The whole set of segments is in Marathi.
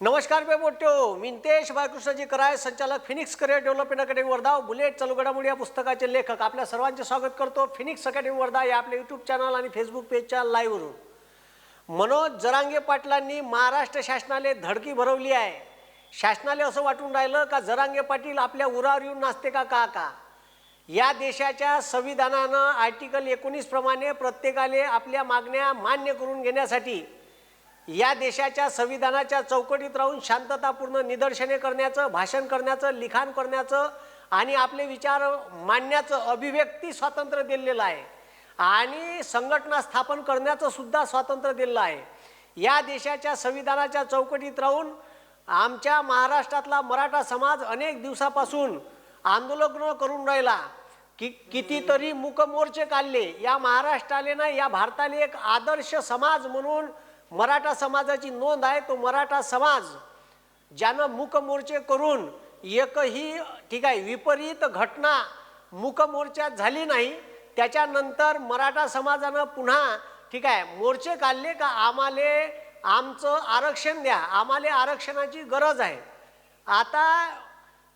नमस्कार मी मोठ्यो मी नितेश बाळकृष्णजी कराय संचालक Phoenix career development academy Wardha bullet चालू घडामोडी या पुस्तकाचे लेखक. आपल्या सर्वांचे स्वागत करतो फिनिक्स अकॅडमी वर्धा या आपल्या यूट्यूब चॅनल आणि फेसबुक पेजच्या लाईव्हवरून मनोज जरांगे पाटलांनी महाराष्ट्र शासनाने धडकी भरवली आहे. शासनाला असं वाटून राहिलं का जरांगे पाटील आपल्या उरावर येऊन नाचते का का का? या देशाच्या संविधानानं आर्टिकल एकोणीसप्रमाणे प्रत्येकाने प्रत्येकाले आपल्या मागण्या मान्य करून घेण्यासाठी या देशाच्या संविधानाच्या चौकटीत राहून शांततापूर्ण निदर्शने करण्याचं भाषण करण्याचं लिखाण करण्याचं आणि आपले विचार मांडण्याचं अभिव्यक्ती स्वातंत्र्य दिलेलं आहे. आणि संघटना स्थापन करण्याचं सुद्धा स्वातंत्र्य दिलेलं आहे. या देशाच्या संविधानाच्या चौकटीत राहून आमच्या महाराष्ट्रातला मराठा समाज अनेक दिवसापासून आंदोलन करून राहिला. कि कितीतरी मुकमोर्चे काढले. या महाराष्ट्राले ना या भारताने एक आदर्श समाज म्हणून मराठा समाजाची नोंद आहे तो मराठा समाज ज्यानं मुकमोर्चे करून एकही ठीक आहे विपरीत घटना मूकमोर्चात झाली नाही त्याच्यानंतर मराठा समाजानं पुन्हा ठीक आहे मोर्चे काढले का आम्हाले आमचं आरक्षण द्या आम्हाला आरक्षणाची गरज आहे. आता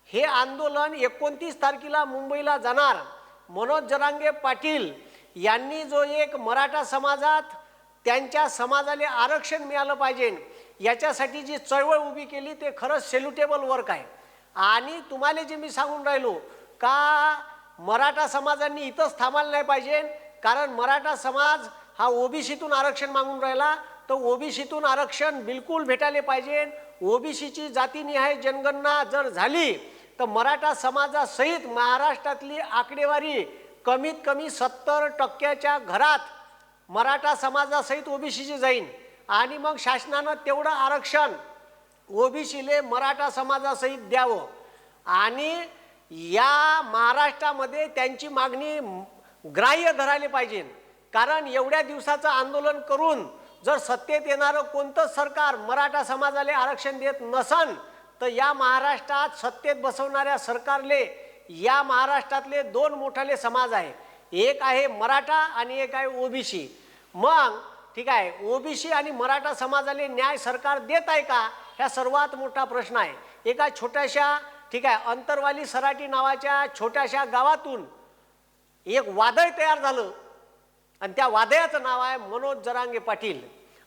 हे आंदोलन एकोणतीस तारखेला मुंबईला जाणार. मनोज जरांगे पाटील यांनी जो एक मराठा समाजात त्यांच्या समाजाला आरक्षण मिळालं पाहिजे. याच्यासाठी जी चळवळ उभी केली ते खरंच सेल्युटेबल वर्क आहे. आणि तुम्हाला जे मी सांगून राहिलो का मराठा समाजांनी इथंच थांबायला नाही पाहिजे? कारण मराठा समाज हा ओबीसीतून आरक्षण मागून राहिला. तर ओबीसीतून आरक्षण बिलकुल भेटायला पाहिजे. ओबीसीची जातीनिहाय जनगणना जर झाली तर मराठा समाजासहित महाराष्ट्रातली आकडेवारी कमीत कमी सत्तर टक्क्याच्या घरात मराठा समाजासहित ओबीसीची जाईन. आणि मग शासनानं तेवढं आरक्षण ओबीसीले मराठा समाजासहित द्यावं. आणि या महाराष्ट्रामध्ये त्यांची मागणी ग्राह्य धरायला पाहिजे. कारण एवढ्या दिवसाचं आंदोलन करून जर सत्तेत येणारं कोणतं सरकार मराठा समाजाला आरक्षण देत नसन तर या महाराष्ट्रात सत्तेत बसवणाऱ्या सरकारले या महाराष्ट्रातले दोन मोठाले समाज आहे. एक आहे मराठा आणि एक आहे ओबीसी. मग ठीक आहे ओबीसी आणि मराठा समाजाला न्याय सरकार देत आहे का? ह्या सर्वात मोठा प्रश्न आहे. एका छोट्याशा ठीक आहे अंतरवाली सराटी नावाच्या छोट्याशा गावातून एक वादळ तयार झालं. आणि त्या वादळाचं नाव आहे मनोज जरांगे पाटील.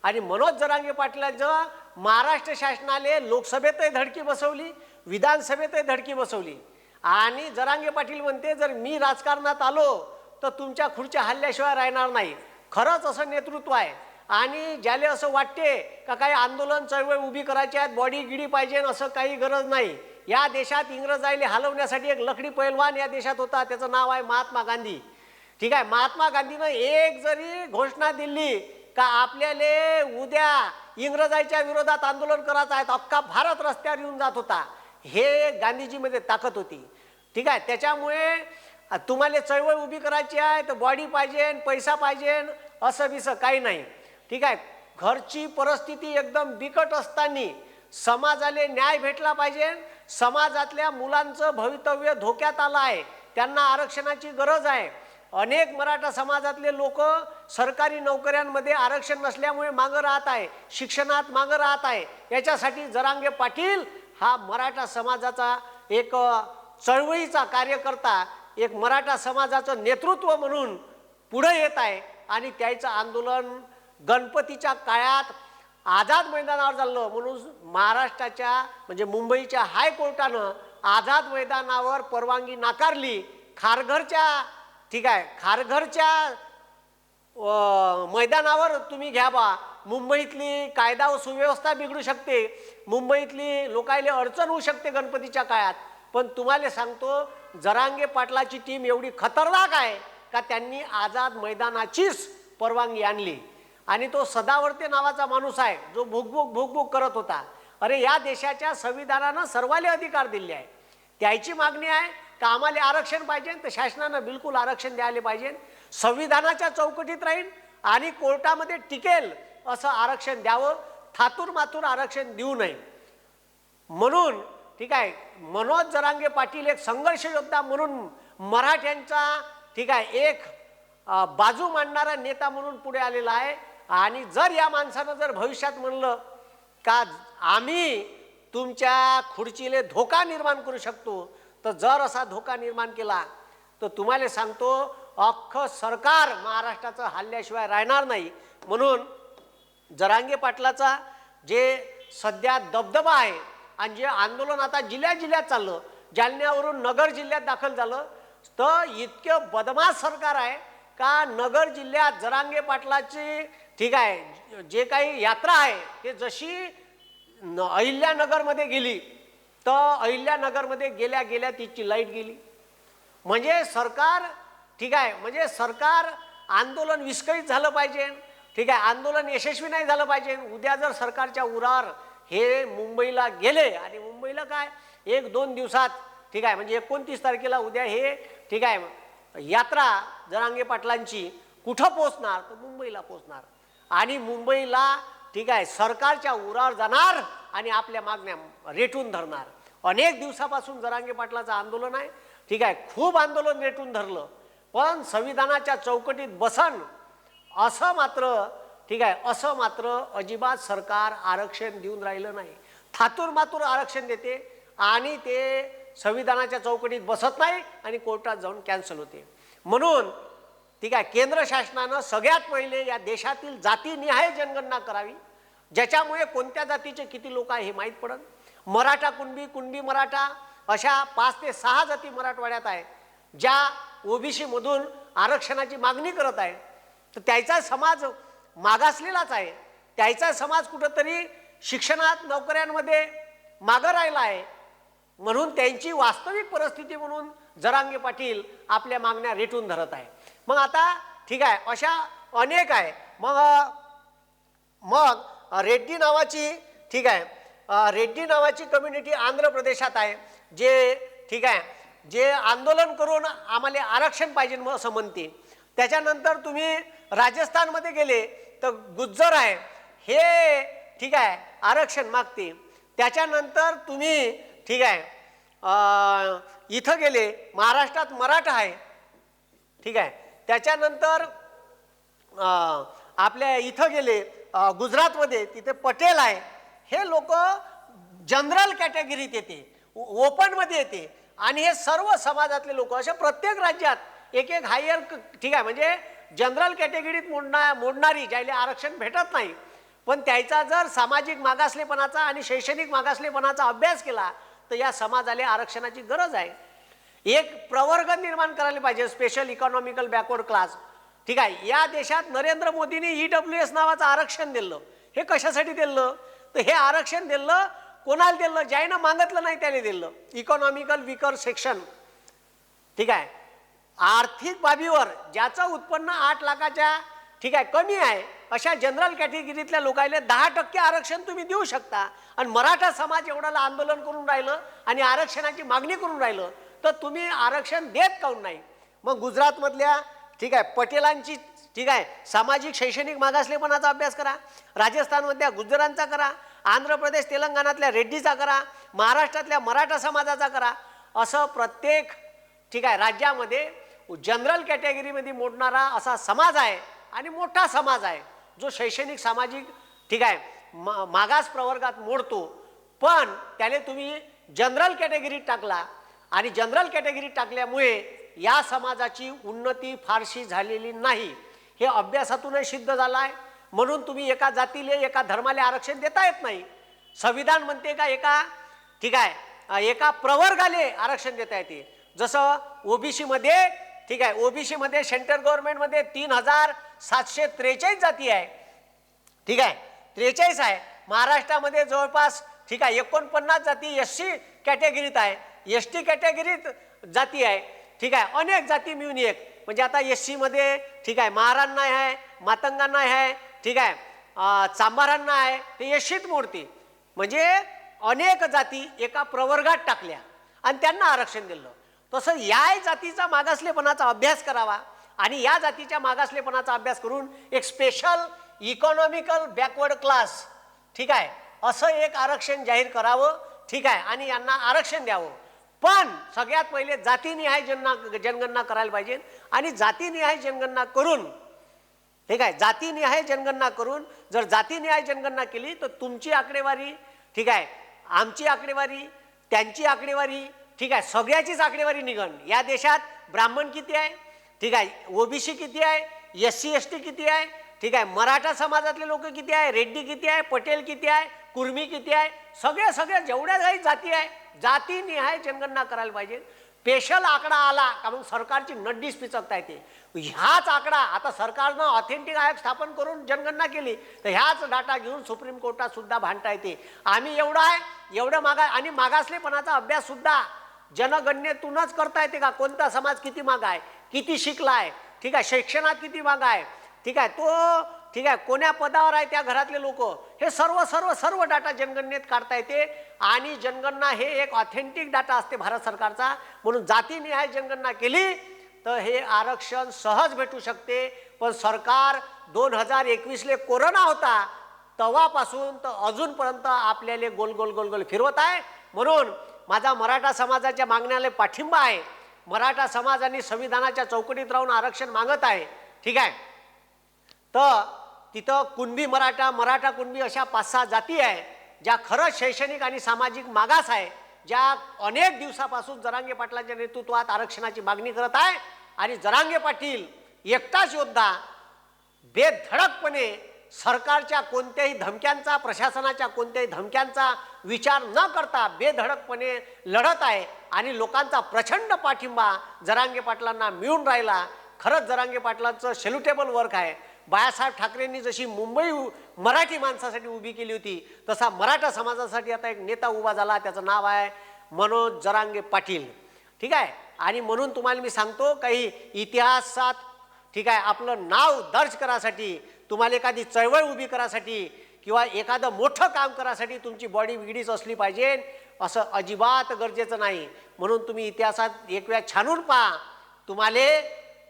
आणि मनोज जरांगे पाटलांचं महाराष्ट्र शासनाने लोकसभेतही धडकी बसवली विधानसभेतही धडकी बसवली. आणि जरांगे पाटील म्हणते जर मी राजकारणात आलो तर तुमच्या खुर्च्या हल्ल्याशिवाय राहणार नाही. खरंच असं नेतृत्व आहे. आणि ज्याले असं वाटते का काही आंदोलन चळवळ उभी करायची आहेत बॉडी गिडी पाहिजे असं काही गरज नाही. या देशात इंग्रजाईले हलवण्यासाठी एक लकडी पैलवान या देशात होता त्याचं नाव आहे महात्मा गांधी. ठीक आहे महात्मा गांधीनं एक जरी घोषणा दिली का आपल्याला उद्या इंग्रजाईच्या विरोधात आंदोलन करायचं आहे तर अख्खा भारत रस्त्यावर येऊन जात होता. हे गांधीजीमध्ये ताकद होती. ठीक आहे त्याच्यामुळे तुम्हाला चळवळ उभी करायची आहे तर बॉडी पाहिजे पैसा पाहिजे असं बिसं काही नाही. ठीक आहे? घरची परिस्थिती एकदम बिकट असताना समाजाला न्याय भेटला पाहिजे समाजातल्या मुलांचं भवितव्य धोक्यात आलं आहे त्यांना आरक्षणाची गरज आहे. अनेक मराठा समाजातले लोक सरकारी नोकऱ्यांमध्ये आरक्षण नसल्यामुळे मागं राहत आहे शिक्षणात मागं राहत आहे. याच्यासाठी जरांगे पाटील हा मराठा समाजाचा एक चळवळीचा कार्यकर्ता एक मराठा समाजाचं नेतृत्व म्हणून पुढे येत आहे आणि त्याचं आंदोलन गणपतीच्या काळात आझाद मैदानावर झालं म्हणून महाराष्ट्राच्या म्हणजे मुंबईच्या हायकोर्टानं आझाद मैदानावर परवानगी नाकारली. खारघरच्या ठीक आहे खारघरच्या मैदानावर तुम्ही घ्या बा. मुंबईतली कायदा व सुव्यवस्था बिघडू शकते. मुंबईतली लोकायले अडचण होऊ शकते गणपतीच्या काळात. पण तुम्हाला सांगतो जरांगे पाटलाची टीम एवढी खतरनाक आहे का त्यांनी आझाद मैदानाचीच परवानगी आणली. आणि तो सदावर्ते नावाचा माणूस आहे जो भुकभुक भुकभुक करत होता. अरे या देशाच्या संविधानानं सर्वाले अधिकार दिले आहे त्याची मागणी आहे का आम्हाला आरक्षण पाहिजे तर शासनानं बिलकुल आरक्षण द्यायला पाहिजे. संविधानाच्या चौकटीत राहील आणि कोर्टामध्ये टिकेल असं आरक्षण द्यावं थातूर मातूर आरक्षण देऊ नये. म्हणून ठीक आहे. मनोज जरांगे पाटील एक संघर्ष योद्धा म्हणून मराठ्यांचा ठीक आहे एक बाजू मांडणारा नेता म्हणून पुढे आलेला आहे. आणि जर या माणसानं जर भविष्यात म्हणलं का आम्ही तुमच्या खुर्चीले धोका निर्माण करू शकतो तर जर असा धोका निर्माण केला तर तुम्हाला सांगतो अख्खं सरकार महाराष्ट्राचं हल्ल्याशिवाय राहणार नाही. म्हणून जरांगे पाटलाचा जे सध्या दबदबा आहे आणि जे आंदोलन आता जिल्ह्या जिल्ह्यात चाललं जालन्यावरून नगर जिल्ह्यात दाखल झालं तर इतकं बदमाश सरकार आहे का नगर जिल्ह्यात जरांगे पाटलाची ठीक आहे जे काही यात्रा आहे ते जशी न अहिल्यानगरमध्ये गेली तर अहिल्यानगरमध्ये गेल्या गेल्या तिची लाइट गेली. म्हणजे सरकार ठीक आहे म्हणजे सरकार आंदोलन विस्कळीत झालं पाहिजे ठीक आहे आंदोलन यशस्वी नाही झालं पाहिजे उद्या जर सरकारच्या उरार हे मुंबईला गेले आणि मुंबईला काय? एक दोन दिवसात ठीक आहे म्हणजे एकोणतीस तारखेला उद्या हे ठीक आहे यात्रा जरांगे पाटलांची कुठं पोचणार तर मुंबईला पोचणार आणि मुंबईला ठीक आहे सरकारच्या उरावर जाणार आणि आपल्या मागण्या रेटून धरणार. अनेक दिवसापासून जरांगे पाटलाचं आंदोलन आहे ठीक आहे खूप आंदोलन रेटून धरलं. पण संविधानाच्या चौकटीत बसन असं मात्र ठीक आहे असं मात्र अजिबात सरकार आरक्षण देऊन राहिलं नाही. थातूर मातूर आरक्षण देते आणि ते संविधानाच्या चौकटीत बसत नाही आणि कोर्टात जाऊन कॅन्सल होते. म्हणून ठीक आहे केंद्र शासनानं सगळ्यात पहिले या देशातील जातीनिहाय जनगणना करावी ज्याच्यामुळे कोणत्या जातीचे किती लोक आहे हे माहीत पडत. मराठा कुणबी कुणबी मराठा अशा पाच ते सहा जाती मराठवाड्यात आहे ज्या ओबीसीमधून आरक्षणाची मागणी करत आहे तर त्याचा समाज मागासलेलाच आहे. त्याचा समाज कुठंतरी शिक्षणात नोकऱ्यांमध्ये मागं राहिला आहे. म्हणून त्यांची वास्तविक परिस्थिती म्हणून जरांगे पाटील आपल्या मागण्या रेटून धरत आहे. मग आता ठीक आहे अशा अनेक आहे. मग मग रेड्डी नावाची ठीक आहे रेड्डी नावाची कम्युनिटी आंध्र प्रदेशात आहे. जे ठीक आहे जे आंदोलन करून आम्हाला आरक्षण पाहिजे मग असं म्हणते त्याच्यानंतर तुम्ही राजस्थानमध्ये गेले. तर गुज्जर आहे. हे ठीक आहे आरक्षण मागते त्याच्यानंतर तुम्ही ठीक आहे इथं गेले महाराष्ट्रात मराठा आहे. ठीक आहे त्याच्यानंतर आपल्या इथं गेले गुजरातमध्ये तिथे पटेल आहे. हे लोक जनरल कॅटेगरीत येते ओपनमध्ये येते. आणि हे सर्व समाजातले लोक असे प्रत्येक राज्यात एक एक हायर ठीक आहे म्हणजे जनरल कॅटेगरीत मोडणा मोडणारी ज्याला आरक्षण भेटत नाही पण त्याचा जर सामाजिक मागासलेपणाचा आणि शैक्षणिक मागासलेपणाचा अभ्यास केला तर या समाजाला आरक्षणाची गरज आहे. एक प्रवर्ग निर्माण करायला पाहिजे स्पेशल इकॉनॉमिकल बॅकवर्ड क्लास ठीक आहे या देशात नरेंद्र मोदींनी ई डब्ल्यू एस नावाचं आरक्षण दिलं. हे कशासाठी दिलं? तर हे आरक्षण दिलं कोणाला दिलं? ज्यानं मागितलं नाही त्याने दिलं. इकॉनॉमिकल विकर सेक्शन ठीक आहे. आर्थिक बाबीवर ज्याचं उत्पन्न आठ लाखाच्या ठीक आहे कमी आहे अशा जनरल कॅटेगरीतल्या लोकांना दहा टक्के आरक्षण तुम्ही देऊ शकता. आणि मराठा समाज एवढ्याला आंदोलन करून राहिलं आणि आरक्षणाची मागणी करून राहिलं तर तुम्ही आरक्षण देत काऊन नाही? मग गुजरातमधल्या ठीक आहे पटेलांची ठीक आहे सामाजिक शैक्षणिक मागासलेपणाचा अभ्यास करा राजस्थानमधल्या गुजरांचा करा आंध्र प्रदेश तेलंगणातल्या रेड्डीचा करा महाराष्ट्रातल्या मराठा समाजाचा करा असं प्रत्येक ठीक आहे राज्यामध्ये जनरल कॅटेगरीमध्ये मोडणारा असा समाज आहे आणि मोठा समाज आहे जो शैक्षणिक सामाजिक ठीक आहे मा मागास प्रवर्गात मोडतो. पण त्याने तुम्ही जनरल कॅटेगरीत टाकला आणि जनरल कॅटेगरीत टाकल्यामुळे या समाजाची उन्नती फारशी झालेली नाही. हे अभ्यासातूनही सिद्ध झालं आहे म्हणून तुम्ही एका जातीले एका धर्माला आरक्षण देता येत नाही. संविधान म्हणते का एका ठीक आहे एका प्रवर्गाले आरक्षण देता येते. जसं ओबीसीमध्ये ठीक आहे. ओबीसीमध्ये सेंट्रल गव्हर्नमेंटमध्ये तीन हजार सातशे त्रेचाळीस जाती आहे. ठीक आहे. त्रेचाळीस आहे. महाराष्ट्रामध्ये जवळपास ठीक आहे एकोणपन्नास जाती एस सी कॅटेगरीत आहे. एस टी कॅटेगरीत जाती आहे. ठीक आहे. अनेक जाती मिळून एक. म्हणजे आता एस सीमध्ये ठीक आहे महारांना आहे मातंगांना आहे ठीक आहे चांभारांना आहे. ते एस सीत म्हणजे अनेक जाती एका प्रवर्गात टाकल्या. आणि त्यांना आरक्षण दिलं. तसं या जातीचा मागासलेपणाचा अभ्यास करावा आणि या जातीच्या मागासलेपणाचा अभ्यास करून एक स्पेशल इकॉनॉमिकल बॅकवर्ड क्लास ठीक आहे? असं एक आरक्षण जाहीर करावं ठीक आहे? आणि यांना आरक्षण द्यावं. पण सगळ्यात पहिले जातीनिहाय जनना जनगणना करायला पाहिजे आणि जातीनिहाय जनगणना करून ठीक आहे? जातीनिहाय जनगणना करून जर जातीनिहाय जनगणना केली तर तुमची आकडेवारी ठीक आहे? आमची आकडेवारी त्यांची आकडेवारी ठीक आहे सगळ्याचीच आकडेवारी निघण या देशात ब्राह्मण किती आहे? ठीक आहे ओबीसी किती आहे? एस सी एस टी किती आहे? ठीक आहे मराठा समाजातले लोक किती आहे? रेड्डी किती आहे? पटेल किती आहे? कुर्मी किती आहे? सगळ्या सगळ्या जेवढ्या काही जाती आहे जातीनिहाय जनगणना करायला पाहिजे. स्पेशल आकडा आला का मग सरकारची नड्डीच पिचकता येते ह्याच आकडा आता सरकारनं ऑथेंटिक आयोग स्थापन करून जनगणना केली तर ह्याच डाटा घेऊन सुप्रीम कोर्टात सुद्धा भांडता येते आम्ही एवढं आहे एवढं मागा आणि मागासलेपणाचा अभ्यास सुद्धा जनगणनेतूनच करता येते का? कोणता समाज किती मागा आहे किती शिकला आहे ठीक आहे शिक्षणात किती मागा आहे ठीक आहे तो ठीक आहे कोण्या पदावर आहे त्या घरातले लोक? हे सर्व सर्व सर्व डाटा जनगणनेत काढता येते आणि जनगणना हे एक ऑथेंटिक डाटा असते भारत सरकारचा. म्हणून जातीनिहाय जनगणना केली तर हे आरक्षण सहज भेटू शकते. पण सरकार दोन हजार एकवीसले कोरोना होता तेव्हापासून तर अजूनपर्यंत आपल्याला गोल गोल गोल गोल फिरवत आहे. म्हणून माझा मराठा समाजाच्या मागण्याला पाठिंबा आहे. मराठा समाजाने संविधानाच्या चौकटीत राहून आरक्षण मागत आहे. ठीक आहे? तर तिथं कुणबी मराठा मराठा कुणबी अशा पाच सहा जाती आहे ज्या खरंच शैक्षणिक आणि सामाजिक मागास आहे ज्या अनेक दिवसापासून जरांगे पाटलांच्या नेतृत्वात आरक्षणाची मागणी करत आहे. आणि जरांगे पाटील एकटाच योद्धा बेधडकपणे सरकारच्या कोणत्याही धमक्यांचा प्रशासनाच्या कोणत्याही धमक्यांचा विचार न करता बेधडकपणे लढत आहे आणि लोकांचा प्रचंड पाठिंबा जरांगे पाटलांना मिळून राहिला. खरंच जरांगे पाटलांचं सेल्युटेबल वर्क आहे. बाळासाहेब ठाकरेंनी जशी मुंबई मराठी माणसासाठी उभी केली होती तसा मराठा समाजासाठी आता एक नेता उभा झाला त्याचं नाव आहे मनोज जरांगे पाटील. ठीक आहे? आणि म्हणून तुम्हाला मी सांगतो काही इतिहासात ठीक आहे आपलं नाव दर्ज करासाठी तुम्हाला एखादी चळवळ उभी करासाठी किंवा एखादं मोठं काम करासाठी तुमची बॉडी बिगडीच असली पाहिजे असं अजिबात गरजेचं नाही. म्हणून तुम्ही इतिहासात एक वेळा छानून पहा. तुम्हाला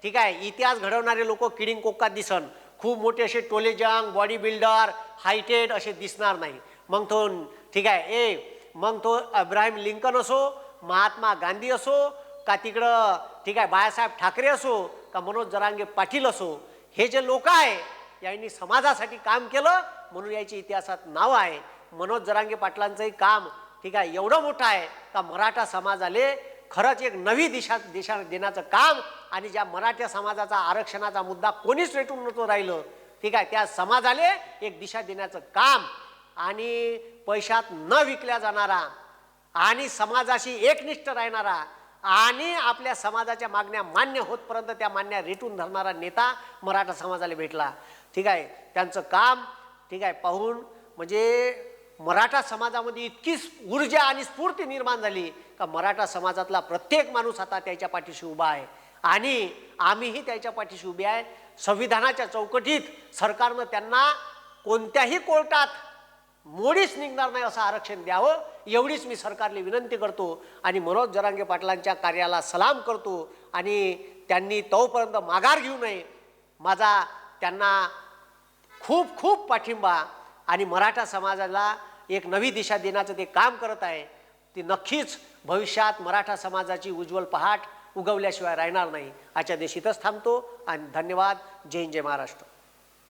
ठीक आहे इतिहास घडवणारे लोक किडिंग कोक्कात दिसन. खूप मोठे असे टोलेजंग बॉडी बिल्डर हायटेड असे दिसणार नाही. मग तो ठीक आहे ए मग तो अब्राहिम लिंकन असो महात्मा गांधी असो का तिकडं ठीक आहे बाळासाहेब ठाकरे असो का मनोज जरांगे पाटील असो हे जे लोक आहे यांनी समाजासाठी काम केलं म्हणून याची इतिहासात नाव आहे मनोज जरांगे पाटलांचंही काम ठीक आहे एवढं मोठं आहे का मराठा समाजाले खरंच एक नवी दिशा दिशा देण्याचं काम आणि ज्या मराठा समाजाचा आरक्षणाचा मुद्दा कोणीच रेटून नव्हतं राहिलं ठीक आहे त्या समाजाले एक दिशा देण्याचं काम आणि पैशात न विकल्या जाणारा आणि समाजाशी एकनिष्ठ राहणारा आणि आपल्या समाजाच्या मागण्या मान्य होतपर्यंत त्या मान्य रेटून धरणारा नेता मराठा समाजाला भेटला. ठीक आहे? त्यांचं काम ठीक आहे पाहून म्हणजे मराठा समाजामध्ये इतकी ऊर्जा आणि स्फूर्ती निर्माण झाली का मराठा समाजातला प्रत्येक माणूस आता त्याच्या पाठीशी उभा आहे. आणि आम्हीही त्याच्या पाठीशी उभे आहे. संविधानाच्या चौकटीत सरकारनं त्यांना कोणत्याही कोर्टात मोडीच निघणार नाही असं आरक्षण द्यावं एवढीच मी सरकारला विनंती करतो. आणि मनोज जरांगे पाटलांच्या कार्याला सलाम करतो. आणि त्यांनी तोपर्यंत माघार घेऊ नये. माझा त्यांना खूप खूप पाठिंबा आणि मराठा समाजाला एक नवी दिशा देण्याचं ते काम करत आहे. ती नक्कीच भविष्यात मराठा समाजाची उज्ज्वल पहाट उगवल्याशिवाय राहणार नाही. आजच्या देशीतच थांबतो आणि धन्यवाद. जय हिंद जय महाराष्ट्र.